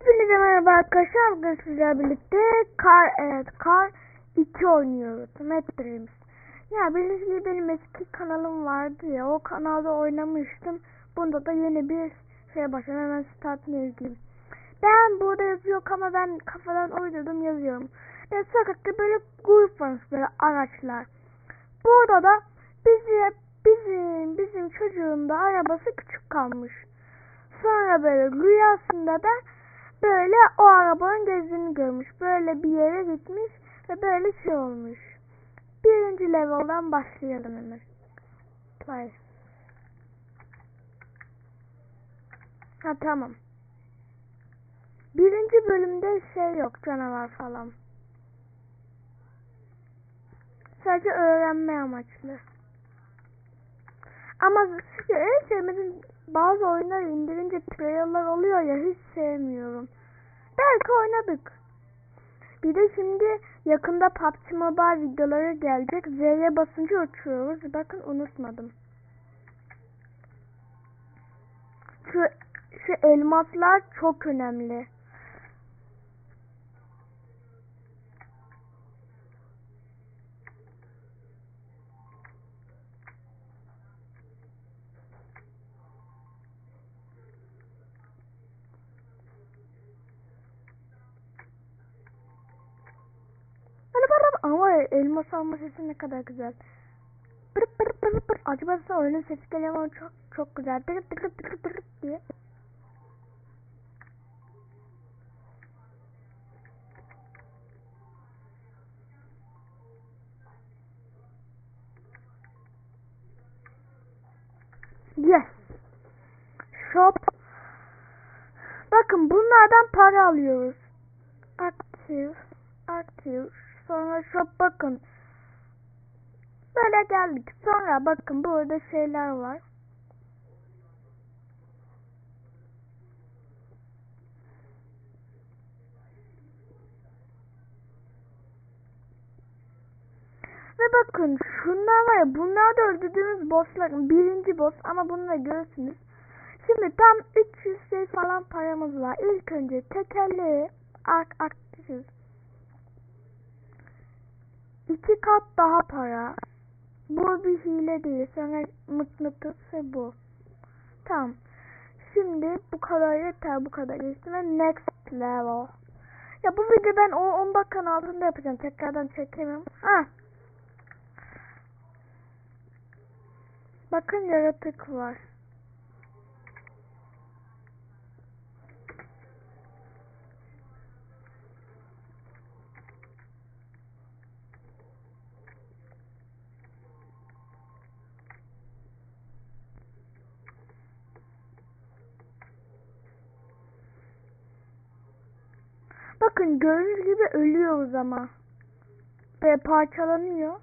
Hepinize merhaba arkadaşlar. Bugün sizlerle birlikte Kar, evet Kar 2 oynuyoruz. Mad Dreams. Ya bildiğiniz gibi benim eski kanalım vardı ya. O kanalda oynamıştım. Bunda da yeni bir şey başladım. Hemen startını izleyeyim. Ben burada yazıyor ama ben kafadan uydurdum yazıyorum. Ve sokakta böyle grup var böyle araçlar. Burada da bizi, bizim bizim çocuğun da arabası küçük kalmış. Sonra böyle rüyasında da böyle o arabanın gezdiğini görmüş. Böyle bir yere gitmiş ve böyle şey olmuş. Birinci level'dan başlayalım hemen. Play. Ha tamam. Birinci bölümde şey yok canavar falan. Sadece öğrenme amaçlı. Ama işte en sevmediğim bazı oyunları indirince trailerlar oluyor ya hiç sevmiyorum. Belki oynadık. Bir de şimdi yakında PUBG Mobile videoları gelecek. Z'ye basınca uçuyoruz. Bakın unutmadım. Şu, şu elmaslar çok önemli. Bana ama elmas alma sesi ne kadar güzel. Pır pır pır pır. Acaba size oyunun sesi geliyor ama çok çok güzel. Pır pır pır pır diye. Yes. Shop. Bakın bunlardan para alıyoruz. Aktif. Aktif. Sonra shop bakın. Böyle geldik. Sonra bakın burada şeyler var. Ve bakın şunlar var ya bunlar da öldürdüğümüz bosslar birinci boss ama bunu da görürsünüz. Şimdi tam 300 şey falan paramız var. İlk önce tekerleği ak aktifiz. İki kat daha para. Bu bir hile değil. Sonra mıknatısı bu. Tamam. Şimdi bu kadar yeter bu kadar geçti next level. Ya bu video ben o 10 dakikanın altında yapacağım. Tekrardan çekemem. Ha. Bakın yaratık var. Bakın gördüğünüz gibi ölüyoruz ama. Ve parçalanıyor.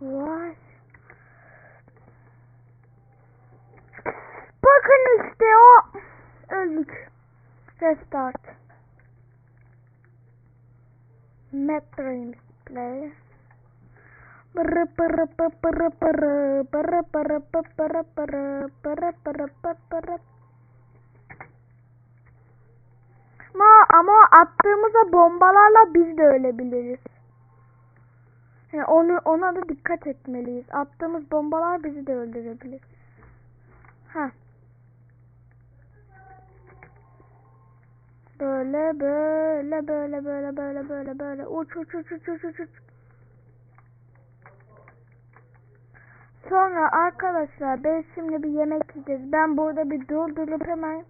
Vay. Bakın işte o. Öldük. Restart. Mad Dreams Play. Pı pırı pırı pırı pırı pı pırı pırı pırı pırı pı pırı ama, ama attığımızda bombalarla biz de ölebiliriz. Yani onu, ona da dikkat etmeliyiz. Attığımız bombalar bizi de öldürebilir. Ha. Böyle böyle böyle böyle böyle böyle böyle uç uç uç uç uç uç uç. Sonra arkadaşlar ben şimdi bir yemek yiyeceğiz. Ben burada bir durdurup hemen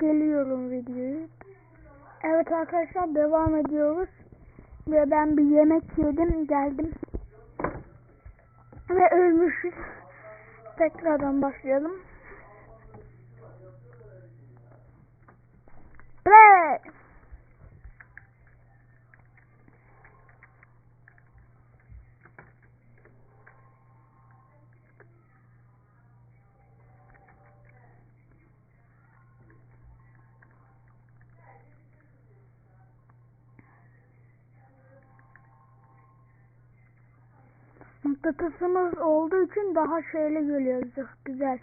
geliyorum videoyu. Evet arkadaşlar devam ediyoruz. Ve ben bir yemek yedim geldim. Ve ölmüşüz. Tekrardan başlayalım. Play. Mıknatısımız olduğu için daha şeyli geliyor zırh güzel.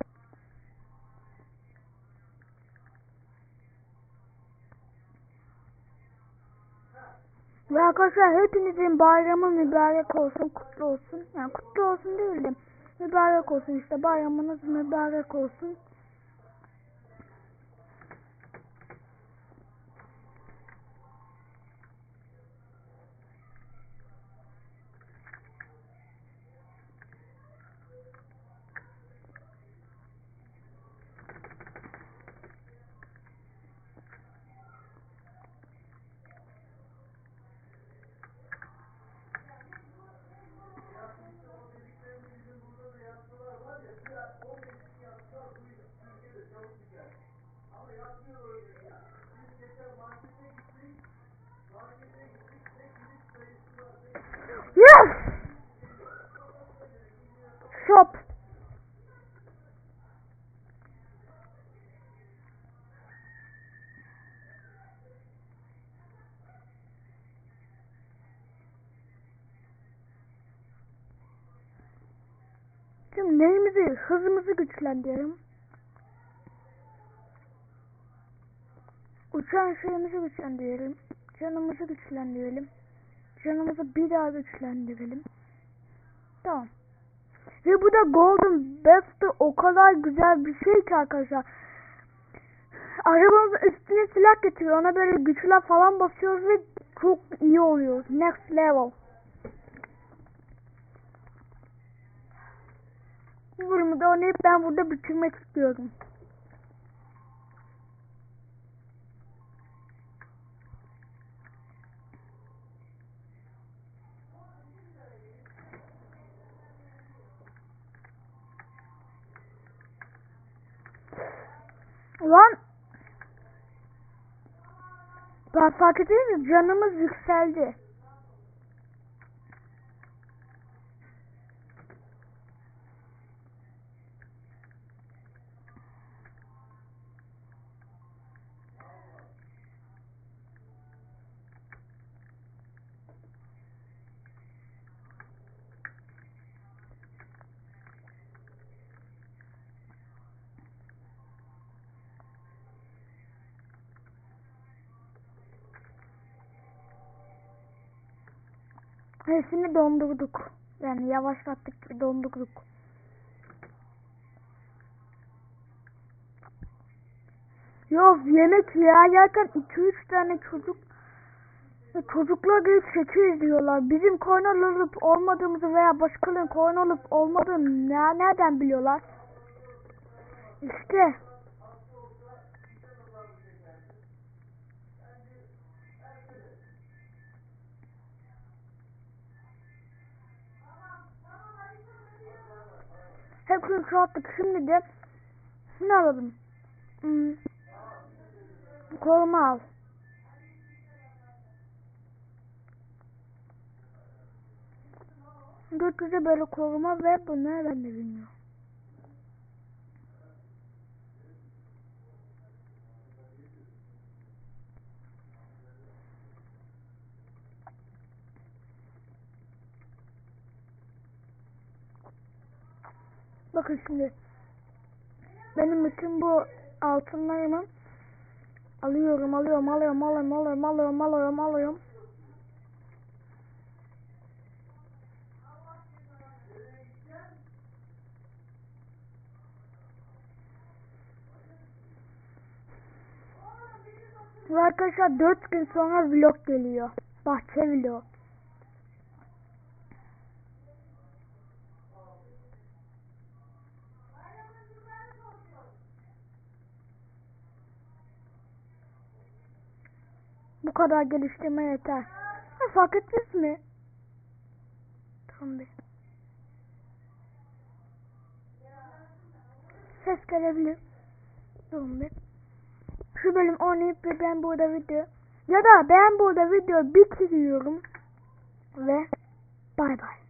Ve arkadaşlar hepinizin bayramı mübarek olsun, kutlu olsun. Yani kutlu olsun değil de mübarek olsun işte bayramınız mübarek olsun. Yes! Shop. Şimdi neyimizi, hızımızı güçlendirelim. Uçan şeyimizi güçlendirelim. Canımızı güçlendirelim. Canımızı bir daha güçlendirelim. Tamam. Ve bu da Golden Best'ı o kadar güzel bir şey ki arkadaşlar. Arabamızın üstüne silah getiriyor. Ona böyle güçler falan basıyoruz ve çok iyi oluyoruz. Next level. Bu bölümü de oynayıp ben burada bitirmek istiyorum. Ulan ben fark edeyim mi? Canımız yükseldi. Hepsini dondurduk. Yani yavaşlattık, dondurduk. Yok yemek ya yerken 2-3 tane çocuk çocuklar gelip şekil izliyorlar. Bizim kornal olup olmadığımızı veya başkalarının kornal olup olmadığını ne, nereden biliyorlar? İşte. Hepsini çoğalttık. Şimdi de ne alalım? Hmm. Koruma al. Gökyüzü böyle koruma ve bu ne ben de bilmiyorum. Bakın şimdi. Benim bütün bu altınlarımı alıyorum, alıyorum, alıyorum, alıyorum, alıyorum, alıyorum, alıyorum, alıyorum. Ve arkadaşlar 4 gün sonra vlog geliyor. Bahçe vlog. Bu kadar geliştirme yeter. Ha, fark ettiniz mi? Tamam bir. Ses gelebilir. Durun bir. Şu bölüm oynayıp ve ben burada video ya da ben burada video bitiriyorum ve bay bay.